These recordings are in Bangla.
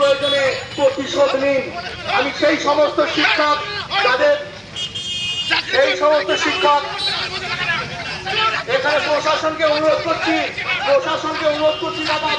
প্রয়োজনে প্রতিশোধ নিন। আমি সেই সমস্ত শিক্ষক তাদের সেই সমস্ত শিক্ষক। এখানে প্রশাসনকে অনুরোধ করছি। প্রশাসনকে অনুরোধ করছি আপনারা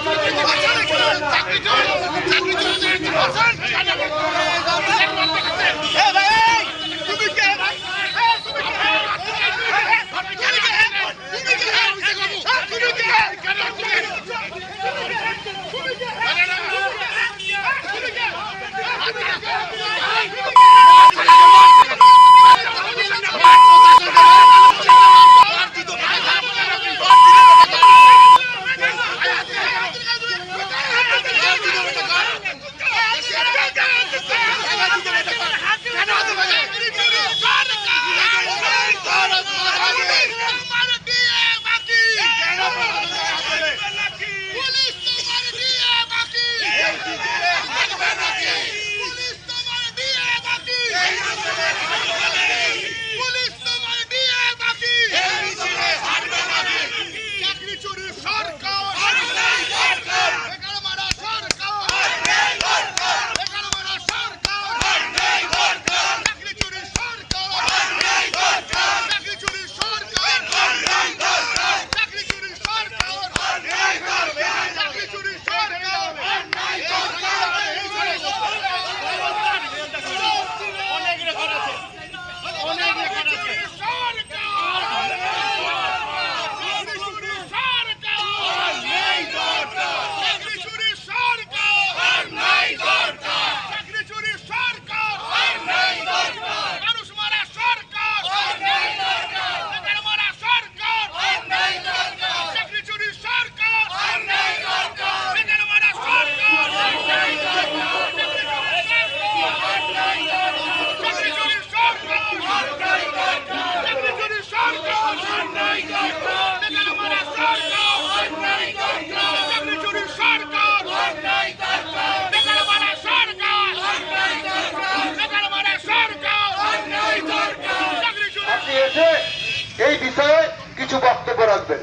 আপনি এসে এই বিষয়ে কিছু বক্তব্য রাখবেন।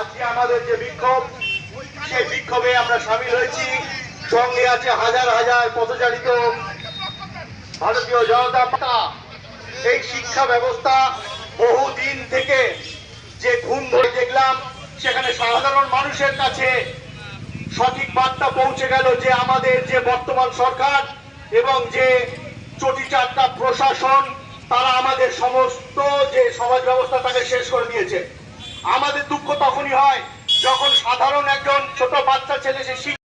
আজকে আমাদের যে বিক্ষোভ, সেই বিক্ষোভে আমরা সামিল হয়েছি। সঙ্গে আছে হাজার হাজার পথচারিত ভারতীয় জনতা পার্টি। এই শিক্ষা ব্যবস্থা বহুদিন থেকে যে ধুম ধরে দেখলাম, সেখানে সাধারণ মানুষের কাছে সঠিক বার্তা পৌঁছে গেল যে আমাদের যে বর্তমান সরকার এবং যে চটি চারটা প্রশাসন, তারা আমাদের সমস্ত যে সমাজ ব্যবস্থা, তাকে শেষ করে দিয়েছে। আমাদের দুঃখ তখনই হয় যখন সাধারণ একজন ছোট বাচ্চা ছেলে সে